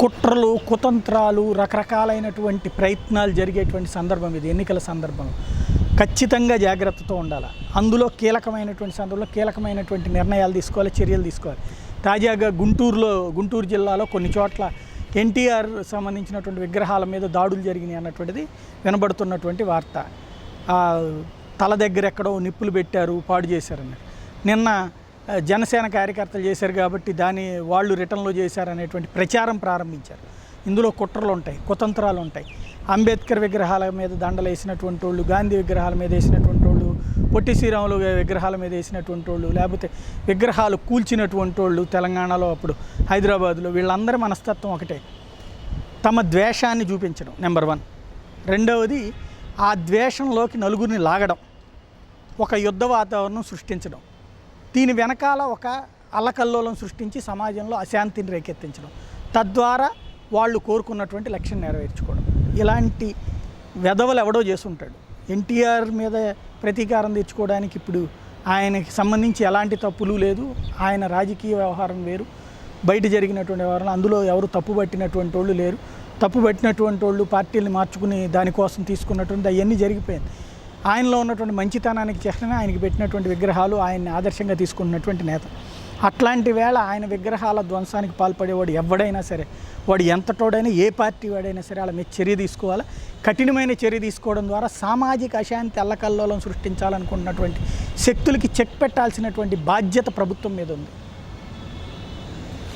కుట్రలు కుతంత్రాలు రకరకాలైనటువంటి ప్రయత్నాలు జరిగేటువంటి సందర్భం ఇది ఎన్నికల సందర్భం. ఖచ్చితంగా జాగ్రత్తతో ఉండాలి. అందులో కీలకమైనటువంటి సందర్భంలో కీలకమైనటువంటి నిర్ణయాలు తీసుకోవాలి చర్యలు తీసుకోవాలి. తాజాగా గుంటూరులో గుంటూరు జిల్లాలో కొన్ని చోట్ల ఎన్టీఆర్ సంబంధించినటువంటి విగ్రహాల మీద దాడులు జరిగినాయి అన్నటువంటిది వినబడుతున్నటువంటి వార్త. తల దగ్గర ఎక్కడో నిప్పులు పెట్టారు పాడు చేశారని నిన్న జనసేన కార్యకర్తలు చేశారు కాబట్టి దాని వాళ్ళు రిటర్న్లో చేశారు అనేటువంటి ప్రచారం ప్రారంభించారు. ఇందులో కుట్రలు ఉంటాయి కుతంత్రాలు ఉంటాయి. అంబేద్కర్ విగ్రహాల మీద దండలు వేసినటువంటి వాళ్ళు గాంధీ విగ్రహాల మీద వేసినటువంటి వాళ్ళు పొట్టి శ్రీరాములు విగ్రహాల మీద వేసినటువంటి వాళ్ళు లేకపోతే విగ్రహాలు కూల్చినటువంటి వాళ్ళు తెలంగాణలో అప్పుడు హైదరాబాద్లో వీళ్ళందరి మనస్తత్వం ఒకటే. తమ ద్వేషాన్ని చూపించడం నెంబర్ వన్. రెండవది ఆ ద్వేషంలోకి నలుగురిని లాగడం ఒక యుద్ధ వాతావరణం సృష్టించడం. దీని వెనకాల ఒక అల్లకల్లోలం సృష్టించి సమాజంలో అశాంతిని రేకెత్తించడం. తద్వారా వాళ్ళు కోరుకున్నటువంటి లక్ష్యం నెరవేర్చుకోవడం. ఇలాంటి వెధవలు ఎవడో చేసుంటాడు. ఎన్టీఆర్ మీద ప్రతీకారం తెచ్చుకోవడానికి ఇప్పుడు ఆయనకి సంబంధించి ఎలాంటి తప్పులు లేదు. ఆయన రాజకీయ వ్యవహారం వేరు. బయట జరిగినటువంటి వ్యవహారం అందులో ఎవరు తప్పు పట్టినటువంటి వాళ్ళు లేరు. తప్పు పట్టినటువంటి వాళ్ళు పార్టీని మార్చుకుని దానికోసం తీసుకున్నటువంటి అవన్నీ జరిగిపోయింది. ఆయనలో ఉన్నటువంటి మంచితనానికి చిహ్నమే ఆయనకి పెట్టినటువంటి విగ్రహాలు ఆయన్ని ఆదర్శంగా తీసుకున్నటువంటి నేత. అట్లాంటి వేళ ఆయన విగ్రహాల ధ్వంసానికి పాల్పడేవాడు ఎవడైనా సరే వాడు ఎంతటోడైనా ఏ పార్టీ వాడైనా సరే వాళ్ళ మీద చర్య తీసుకోవాలి. కఠినమైన చర్య తీసుకోవడం ద్వారా సామాజిక అశాంతి అల్లకల్లోలం సృష్టించాలనుకున్నటువంటి శక్తులకి చెక్ పెట్టాల్సినటువంటి బాధ్యత ప్రభుత్వం మీద ఉంది.